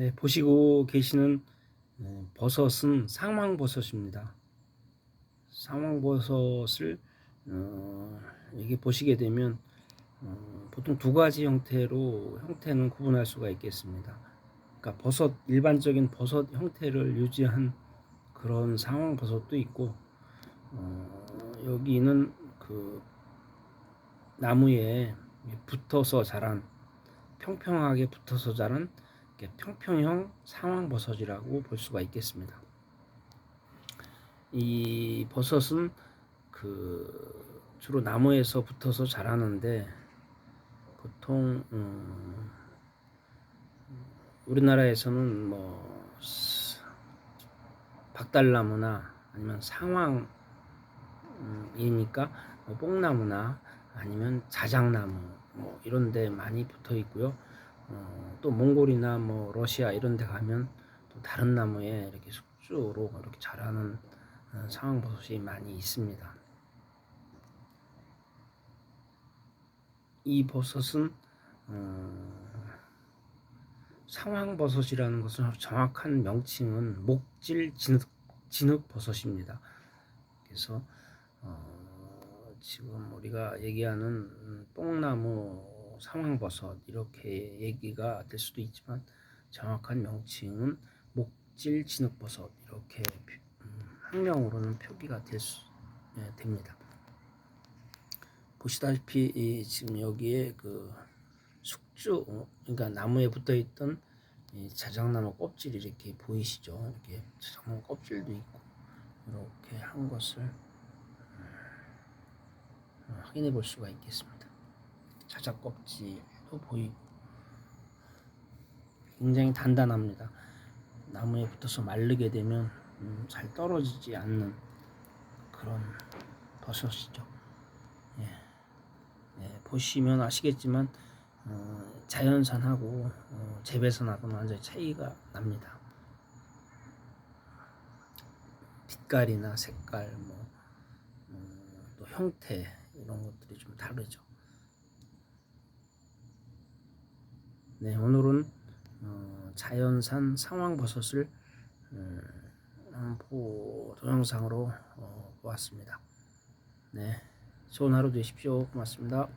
네, 보시고 계시는 네, 버섯은 상황버섯입니다. 상황버섯을 어, 이게 보시게 되면 어, 보통 두 가지 형태로 형태는 구분할 수가 있겠습니다. 그러니까 버섯 일반적인 버섯 형태를 유지한 그런 상황버섯도 있고 어, 여기는 그 나무에 붙어서 자란 평평하게 붙어서 자란 평평형 상황버섯이라고 볼 수가 있겠습니다. 이 버섯은 그 주로 나무에서 붙어서 자라는데 보통 음, 우리나라에서는 뭐 스- 박달나무나 아니면 상황이니까 뭐 뽕나무나 아니면 자작나무 뭐 이런 데 많이 붙어 있고요. 어, 또 몽골이나 뭐 러시아 이런 데 가면 또 다른 나무에 이렇게 숙주로 이렇게 자라는 어, 상황버섯이 많이 있습니다. 이 버섯은 어, 상황버섯이라는 것은 정확한 명칭은 목질 진흙, 진흙 버섯입니다. 그래서 어, 지금 우리가 얘기하는 음, 뽕나무 상황버섯 이렇게 얘기가 될 수도 있지만 정확한 명칭은 목질 진흙버섯 이렇게 음, 학명으로는 표기가 될 수, 예, 됩니다. 보시다시피 이 지금 여기에 그 숙주 어, 그러니까 나무에 붙어 있던 이 자작나무 껍질이 이렇게 보이시죠? 이렇게 자작나무 껍질도 있고 이렇게 한 것을 음, 확인해 볼 수가 있겠습니다. 자작 껍질도 보이고 굉장히 단단합니다. 나무에 붙어서 마르게 되면 음, 잘 떨어지지 않는 그런 버섯이죠. 예. 예, 보시면 아시겠지만 어, 자연산하고 어, 재배산하고는 완전히 차이가 납니다. 빛깔이나 색깔, 뭐, 음, 또 형태 이런 것들이 좀 다르죠. 네, 오늘은 어, 자연산 상황버섯을 음, 한번 보- 동영상으로 어, 보았습니다. 네, 좋은 하루 되십시오. 고맙습니다.